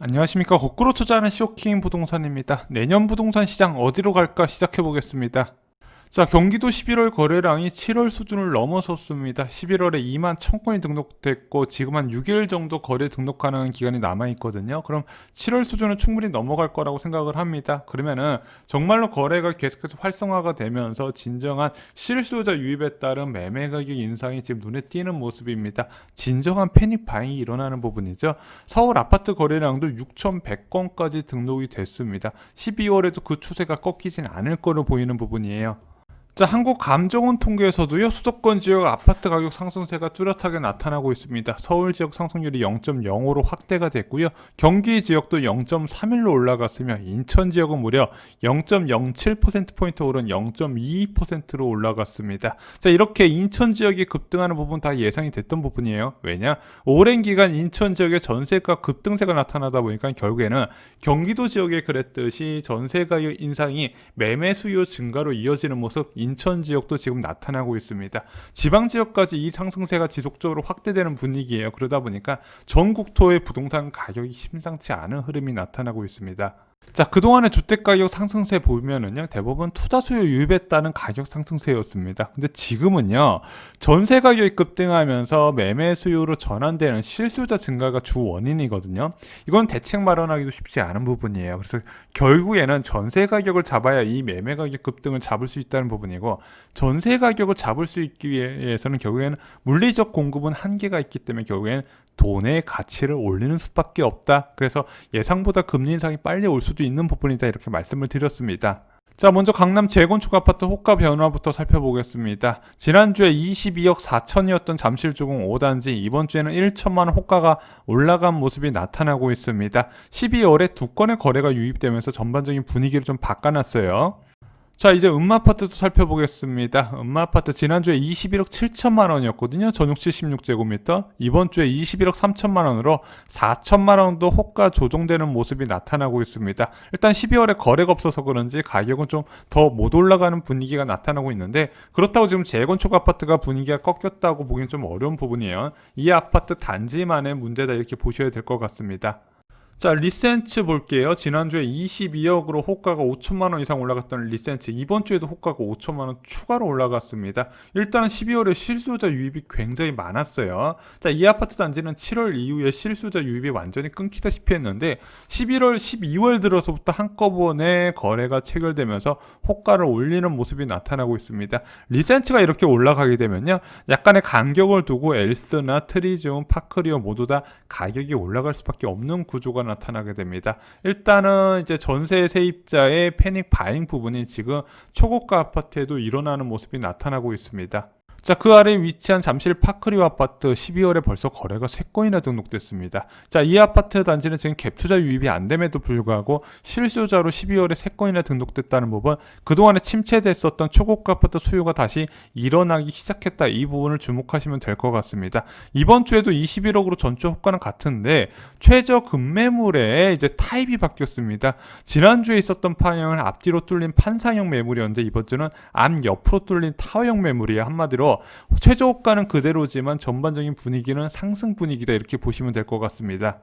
안녕하십니까 거꾸로 투자하는 쇼킹 부동산입니다. 내년 부동산 시장 어디로 갈까 시작해 보겠습니다. 자 경기도 11월 거래량이 7월 수준을 넘어섰습니다. 11월에 2만 1000건이 등록됐고 지금 한 6일 정도 거래 등록 가능한 기간이 남아 있거든요. 그럼 7월 수준은 충분히 넘어갈 거라고 생각을 합니다. 그러면은 정말로 거래가 계속해서 활성화가 되면서 진정한 실수요자 유입에 따른 매매 가격 인상이 지금 눈에 띄는 모습입니다. 진정한 패닉 바잉이 일어나는 부분이죠. 서울 아파트 거래량도 6,100건까지 등록이 됐습니다. 12월에도 그 추세가 꺾이진 않을 거로 보이는 부분이에요. 자, 한국 감정원 통계에서도요, 수도권 지역 아파트 가격 상승세가 뚜렷하게 나타나고 있습니다. 서울 지역 상승률이 0.05로 확대가 됐고요. 경기 지역도 0.31로 올라갔으며 인천 지역은 무려 0.07%포인트 오른 0.22%로 올라갔습니다. 자, 이렇게 인천 지역이 급등하는 부분 다 예상이 됐던 부분이에요. 왜냐? 오랜 기간 인천 지역의 전세가 급등세가 나타나다 보니까 결국에는 경기도 지역에 그랬듯이 전세 가격 인상이 매매 수요 증가로 이어지는 모습 인천 지역도 지금 나타나고 있습니다. 지방 지역까지 이 상승세가 지속적으로 확대되는 분위기예요. 그러다 보니까 전국토의 부동산 가격이 심상치 않은 흐름이 나타나고 있습니다. 자, 그동안의 주택 가격 상승세 보면은요, 대부분 투자 수요 따른 가격 상승세였습니다. 근데 지금은요, 전세 가격이 급등하면서 매매 수요로 전환되는 실수요자 증가가 주 원인이거든요. 이건 대책 마련하기도 쉽지 않은 부분이에요. 그래서 결국에는 전세 가격을 잡아야 이 매매 가격 급등을 잡을 수 있다는 부분이고, 전세 가격을 잡을 수 있기 위해서는 결국에는 물리적 공급은 한계가 있기 때문에 결국에는 돈의 가치를 올리는 수밖에 없다. 그래서 예상보다 금리 인상이 빨리 올 수도 있는 부분이다. 이렇게 말씀을 드렸습니다. 자, 먼저 강남 재건축 아파트 호가 변화부터 살펴보겠습니다. 지난주에 22억 4천이었던 잠실주공 5단지, 이번 주에는 1천만 원 호가가 올라간 모습이 나타나고 있습니다. 12월에 두 건의 거래가 유입되면서 전반적인 분위기를 좀 바꿔놨어요. 자 이제 음마아파트도 살펴보겠습니다. 음마아파트 지난주에 21억 7천만 원이었거든요. 전용 76제곱미터. 이번 주에 21억 3천만 원으로 4천만 원도 호가 조정되는 모습이 나타나고 있습니다. 일단 12월에 거래가 없어서 그런지 가격은 좀 더 못 올라가는 분위기가 나타나고 있는데 그렇다고 지금 재건축 아파트가 분위기가 꺾였다고 보기엔 좀 어려운 부분이에요. 이 아파트 단지만의 문제다 이렇게 보셔야 될 것 같습니다. 자, 리센츠 볼게요. 지난주에 22억으로 호가가 5천만 원 이상 올라갔던 리센츠. 이번 주에도 호가가 5천만 원 추가로 올라갔습니다. 일단은 12월에 실수요자 유입이 굉장히 많았어요. 자, 이 아파트 단지는 7월 이후에 실수요자 유입이 완전히 끊기다시피 했는데 11월, 12월 들어서부터 한꺼번에 거래가 체결되면서 호가를 올리는 모습이 나타나고 있습니다. 리센츠가 이렇게 올라가게 되면요. 약간의 간격을 두고 엘스나 트리존, 파크리오 모두 다 가격이 올라갈 수밖에 없는 구조가 나타나게 됩니다. 일단은 이제 전세 세입자의 패닉 바잉 부분이 지금 초고가 아파트에도 일어나는 모습이 나타나고 있습니다. 자, 그 아래 에 위치한 잠실 파크리오 아파트 12월에 벌써 거래가 3건이나 등록됐습니다. 자, 이 아파트 단지는 지금 갭 투자 유입이 안 됨에도 불구하고 실수요자로 12월에 3건이나 등록됐다는 부분, 그동안에 침체됐었던 초고가 아파트 수요가 다시 일어나기 시작했다. 이 부분을 주목하시면 될 것 같습니다. 이번 주에도 21억으로 전주 호가는 같은데 최저 급매물에 이제 타입이 바뀌었습니다. 지난주에 있었던 파형은 앞뒤로 뚫린 판상형 매물이었는데 이번 주는 앞 옆으로 뚫린 타워형 매물이에요. 한마디로 최저 호가는 그대로지만 전반적인 분위기는 상승 분위기다 이렇게 보시면 될 것 같습니다.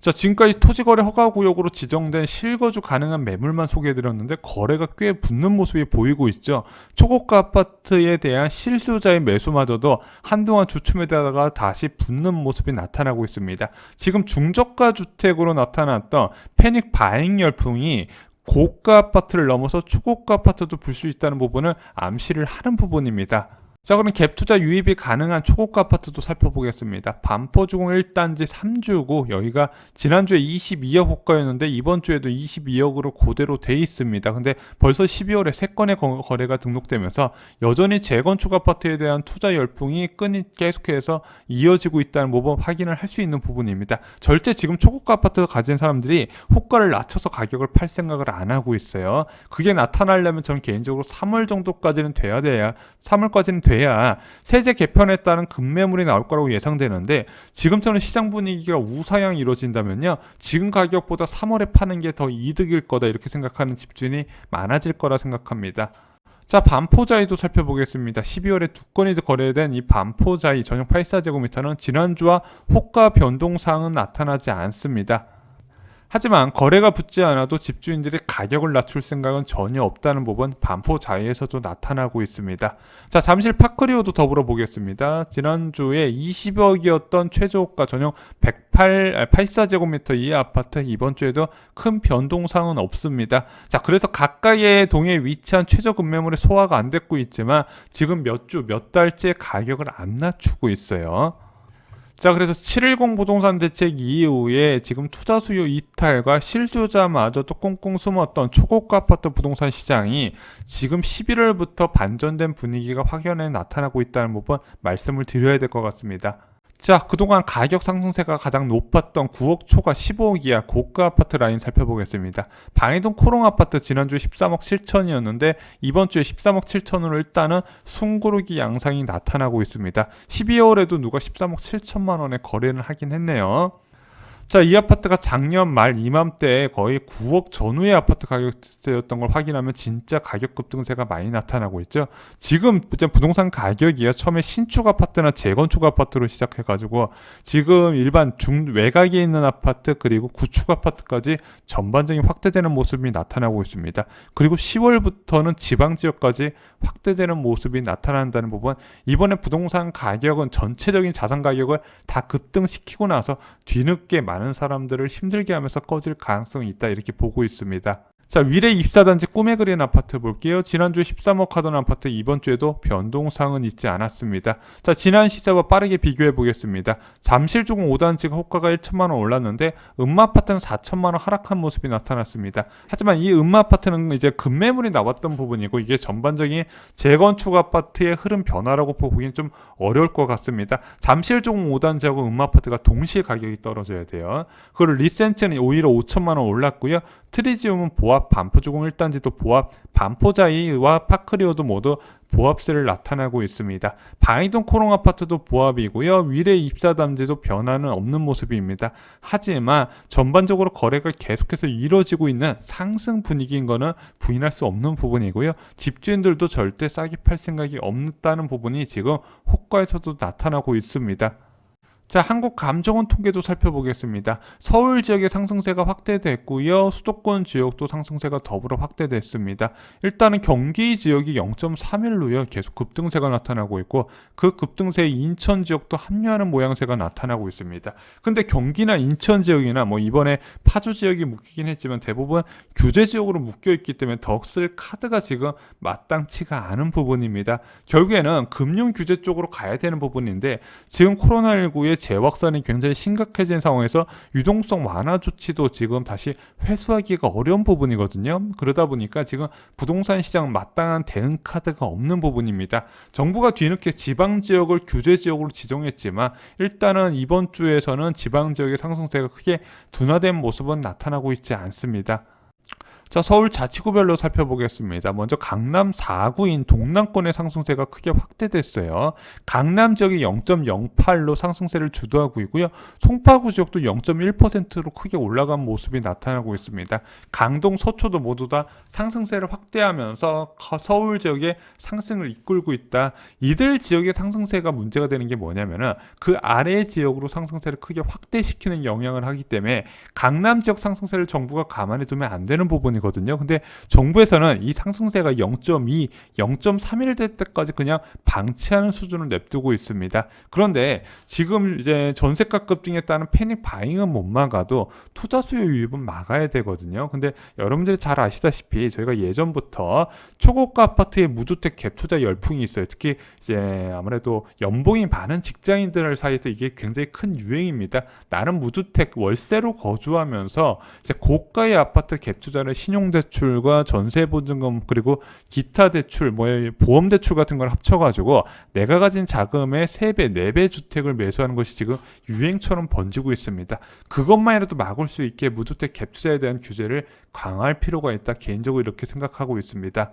자, 지금까지 토지거래 허가구역으로 지정된 실거주 가능한 매물만 소개해드렸는데 거래가 꽤 붙는 모습이 보이고 있죠. 초고가 아파트에 대한 실수요자의 매수마저도 한동안 주춤에다가 다시 붙는 모습이 나타나고 있습니다. 지금 중저가 주택으로 나타났던 패닉 바잉 열풍이 고가 아파트를 넘어서 초고가 아파트도 불 수 있다는 부분을 암시를 하는 부분입니다. 자 그럼 갭 투자 유입이 가능한 초고가 아파트도 살펴보겠습니다. 반포주공 1단지 3주고 여기가 지난주에 22억 호가였는데 이번 주에도 22억으로 그대로 돼 있습니다. 근데 벌써 12월에 3건의 거래가 등록되면서 여전히 재건축 아파트에 대한 투자 열풍이 끈이 계속해서 이어지고 있다는 부분 확인을 할 수 있는 부분입니다. 절대 지금 초고가 아파트 가진 사람들이 호가를 낮춰서 가격을 팔 생각을 안 하고 있어요. 그게 나타나려면 저는 개인적으로 3월 정도까지는 돼야 돼야 3월까지는 돼야 세제 개편에 따른 급매물이 나올 거라고 예상되는데 지금처럼 시장 분위기가 우상향이 이루어진다면요 지금 가격보다 3월에 파는 게 더 이득일 거다 이렇게 생각하는 집주인이 많아질 거라 생각합니다. 자, 반포자이도 살펴보겠습니다. 12월에 두 건이 거래된 이 반포자이 전용 84제곱미터는 지난주와 호가 변동사항은 나타나지 않습니다. 하지만 거래가 붙지 않아도 집주인들이 가격을 낮출 생각은 전혀 없다는 부분 반포 자이에서도 나타나고 있습니다. 자, 잠실 파크리오도 더불어 보겠습니다. 지난주에 20억이었던 최저호가 전용 108, 84제곱미터 이하 아파트 이번 주에도 큰 변동사항은 없습니다. 자, 그래서 가까이의 동에 위치한 최저 급매물이 소화가 안 됐고 있지만 지금 몇 주, 몇 달째 가격을 안 낮추고 있어요. 자, 그래서 710 부동산 대책 이후에 지금 투자 수요 이탈과 실수요자마저도 꽁꽁 숨었던 초고가 아파트 부동산 시장이 지금 11월부터 반전된 분위기가 확연히 나타나고 있다는 부분 말씀을 드려야 될 것 같습니다. 자, 그동안 가격 상승세가 가장 높았던 9억 초과 15억 이하 고가 아파트 라인 살펴보겠습니다. 방해동 코롱 아파트 지난주에 13억 7천이었는데 이번 주에 13억 7천으로 일단은 숨고르기 양상이 나타나고 있습니다. 12월에도 누가 13억 7천만 원에 거래를 하긴 했네요. 자, 이 아파트가 작년 말 이맘때 거의 9억 전후의 아파트 가격대였던 걸 확인하면 진짜 가격 급등세가 많이 나타나고 있죠. 지금 부동산 가격이요. 처음에 신축 아파트나 재건축 아파트로 시작해가지고 지금 일반 중 외곽에 있는 아파트 그리고 구축 아파트까지 전반적인 확대되는 모습이 나타나고 있습니다. 그리고 10월부터는 지방 지역까지 확대되는 모습이 나타난다는 부분. 이번에 부동산 가격은 전체적인 자산 가격을 다 급등시키고 나서 뒤늦게 많은 사람들을 힘들게 하면서 꺼질 가능성이 있다 이렇게 보고 있습니다. 자, 위례 입사단지 꿈에 그린 아파트 볼게요. 지난주에 13억 하던 아파트 이번 주에도 변동사항은 있지 않았습니다. 자, 지난 시세와 빠르게 비교해 보겠습니다. 잠실조금 5단지가 호가가 1천만 원 올랐는데 음마 아파트는 4천만 원 하락한 모습이 나타났습니다. 하지만 이 음마 아파트는 이제 급매물이 나왔던 부분이고 이게 전반적인 재건축 아파트의 흐름 변화라고 보기엔 좀 어려울 것 같습니다. 잠실조금 5단지하고 음마 아파트가 동시에 가격이 떨어져야 돼요. 그리고 리센츠는 오히려 5천만 원 올랐고요. 트리지움은 보 합, 반포주공 1단지도 보합, 반포자이와 파크리오도 모두 보합세를 나타나고 있습니다. 방이동 코롱 아파트도 보합이고요. 위례 입사단지도 변화는 없는 모습입니다. 하지만 전반적으로 거래가 계속해서 이루어지고 있는 상승 분위기인 거는 부인할 수 없는 부분이고요. 집주인들도 절대 싸게 팔 생각이 없다는 부분이 지금 호가에서도 나타나고 있습니다. 자, 한국 감정원 통계도 살펴보겠습니다. 서울 지역의 상승세가 확대됐고요. 수도권 지역도 상승세가 더불어 확대됐습니다. 일단은 경기 지역이 0.31로요. 계속 급등세가 나타나고 있고 그 급등세에 인천 지역도 합류하는 모양새가 나타나고 있습니다. 근데 경기나 인천 지역이나 뭐 이번에 파주 지역이 묶이긴 했지만 대부분 규제 지역으로 묶여 있기 때문에 더 쓸 카드가 지금 마땅치가 않은 부분입니다. 결국에는 금융 규제 쪽으로 가야 되는 부분인데 지금 코로나19의 재확산이 굉장히 심각해진 상황에서 유동성 완화 조치도 지금 다시 회수하기가 어려운 부분이거든요. 그러다 보니까 지금 부동산 시장 마땅한 대응 카드가 없는 부분입니다. 정부가 뒤늦게 지방 지역을 규제 지역으로 지정했지만 일단은 이번 주에서는 지방 지역의 상승세가 크게 둔화된 모습은 나타나고 있지 않습니다. 자, 서울 자치구별로 살펴보겠습니다. 먼저 강남 4구인 동남권의 상승세가 크게 확대됐어요. 강남 지역이 0.08로 상승세를 주도하고 있고요. 송파구 지역도 0.1%로 크게 올라간 모습이 나타나고 있습니다. 강동, 서초도 모두 다 상승세를 확대하면서 서울 지역의 상승을 이끌고 있다. 이들 지역의 상승세가 문제가 되는 게 뭐냐면은 그 아래 지역으로 상승세를 크게 확대시키는 영향을 하기 때문에 강남 지역 상승세를 정부가 가만히 두면 안 되는 부분이 부분이거든요. 근데 정부에서는 이 상승세가 0.2, 0.31 될 때까지 그냥 방치하는 수준을 냅두고 있습니다. 그런데 지금 이제 전세가 급등에 따른 패닉 바잉은 못 막아도 투자 수요 유입은 막아야 되거든요. 근데 여러분들이 잘 아시다시피 저희가 예전부터 초고가 아파트의 무주택 갭 투자 열풍이 있어요. 특히 이제 아무래도 연봉이 많은 직장인들 사이에서 이게 굉장히 큰 유행입니다. 나름 무주택 월세로 거주하면서 이제 고가의 아파트 갭 투자를 신용대출과 전세보증금 그리고 기타 대출, 뭐 보험대출 같은 걸 합쳐가지고 내가 가진 자금의 3배, 4배 주택을 매수하는 것이 지금 유행처럼 번지고 있습니다. 그것만이라도 막을 수 있게 무주택 갭투자에 대한 규제를 강화할 필요가 있다. 개인적으로 이렇게 생각하고 있습니다.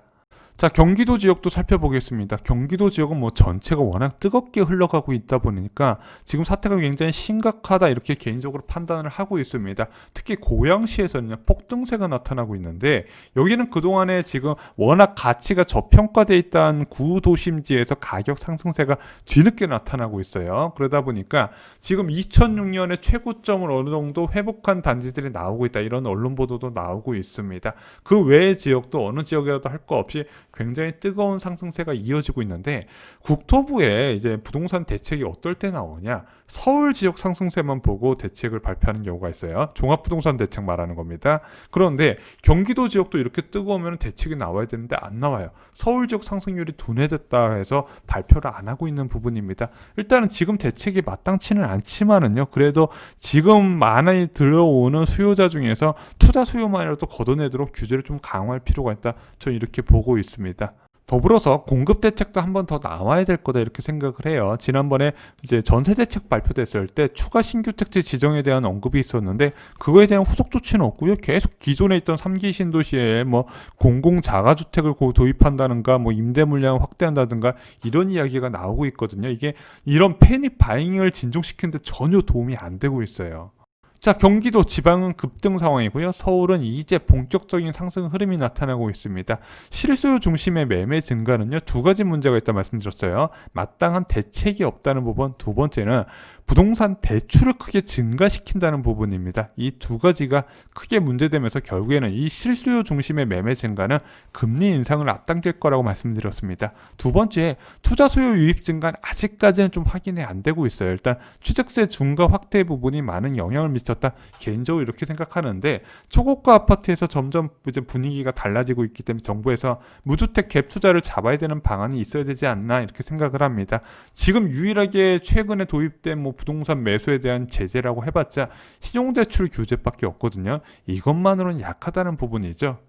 자, 경기도 지역도 살펴보겠습니다. 경기도 지역은 뭐 전체가 워낙 뜨겁게 흘러가고 있다 보니까 지금 사태가 굉장히 심각하다 이렇게 개인적으로 판단을 하고 있습니다. 특히 고양시에서는 폭등세가 나타나고 있는데 여기는 그동안에 지금 워낙 가치가 저평가돼 있다는 구도심지에서 가격 상승세가 뒤늦게 나타나고 있어요. 그러다 보니까 지금 2006년에 최고점을 어느 정도 회복한 단지들이 나오고 있다. 이런 언론 보도도 나오고 있습니다. 그 외의 지역도 어느 지역이라도 할 거 없이 굉장히 뜨거운 상승세가 이어지고 있는데 국토부에 이제 부동산 대책이 어떨 때 나오냐? 서울 지역 상승세만 보고 대책을 발표하는 경우가 있어요. 종합부동산 대책 말하는 겁니다. 그런데 경기도 지역도 이렇게 뜨거우면 대책이 나와야 되는데 안 나와요. 서울 지역 상승률이 둔해졌다 해서 발표를 안 하고 있는 부분입니다. 일단은 지금 대책이 마땅치는 않지만은요. 그래도 지금 많이 들어오는 수요자 중에서 투자 수요만이라도 걷어내도록 규제를 좀 강화할 필요가 있다. 저는 이렇게 보고 있습니다. 더불어서 공급 대책도 한 번 더 나와야 될 거다 이렇게 생각을 해요. 지난번에 이제 전세 대책 발표됐을 때 추가 신규 택지 지정에 대한 언급이 있었는데 그거에 대한 후속 조치는 없고요. 계속 기존에 있던 3기 신도시에 뭐 공공 자가 주택을 고 도입한다는가 뭐 임대 물량을 확대한다든가 이런 이야기가 나오고 있거든요. 이게 이런 패닉 바잉을 진정시키는데 전혀 도움이 안 되고 있어요. 자, 경기도 지방은 급등 상황이고요. 서울은 이제 본격적인 상승 흐름이 나타나고 있습니다. 실수요 중심의 매매 증가는요. 두 가지 문제가 있다 말씀드렸어요. 마땅한 대책이 없다는 부분, 두 번째는 부동산 대출을 크게 증가시킨다는 부분입니다. 이 두 가지가 크게 문제되면서 결국에는 이 실수요 중심의 매매 증가는 금리 인상을 앞당길 거라고 말씀드렸습니다. 두 번째, 투자 수요 유입 증가는 아직까지는 좀 확인이 안 되고 있어요. 일단 취득세 중과 확대 부분이 많은 영향을 미쳤다. 개인적으로 이렇게 생각하는데 초고가 아파트에서 점점 이제 분위기가 달라지고 있기 때문에 정부에서 무주택 갭 투자를 잡아야 되는 방안이 있어야 되지 않나 이렇게 생각을 합니다. 지금 유일하게 최근에 도입된 뭐 부동산 매수에 대한 제재라고 해봤자 신용대출 규제밖에 없거든요. 이것만으로는 약하다는 부분이죠.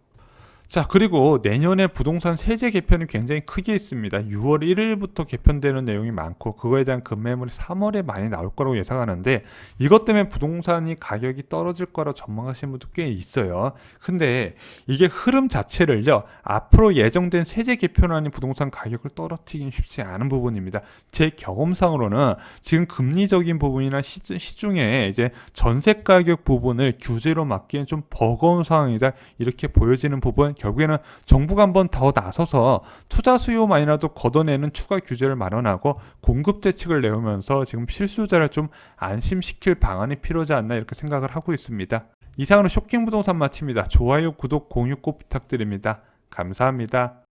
자, 그리고 내년에 부동산 세제 개편이 굉장히 크게 있습니다. 6월 1일부터 개편되는 내용이 많고, 그거에 대한 급매물이 3월에 많이 나올 거라고 예상하는데, 이것 때문에 부동산이 가격이 떨어질 거라 전망하시는 분도 꽤 있어요. 근데 이게 흐름 자체를요, 앞으로 예정된 세제 개편안이 부동산 가격을 떨어뜨리긴 쉽지 않은 부분입니다. 제 경험상으로는 지금 금리적인 부분이나 시, 시중에 이제 전세 가격 부분을 규제로 막기엔 좀 버거운 상황이다. 이렇게 보여지는 부분, 결국에는 정부가 한번 더 나서서 투자 수요만이라도 걷어내는 추가 규제를 마련하고 공급 대책을 내오면서 지금 실수요자를 좀 안심시킬 방안이 필요하지 않나 이렇게 생각을 하고 있습니다. 이상으로 쇼킹 부동산 마칩니다. 좋아요, 구독, 공유 꼭 부탁드립니다. 감사합니다.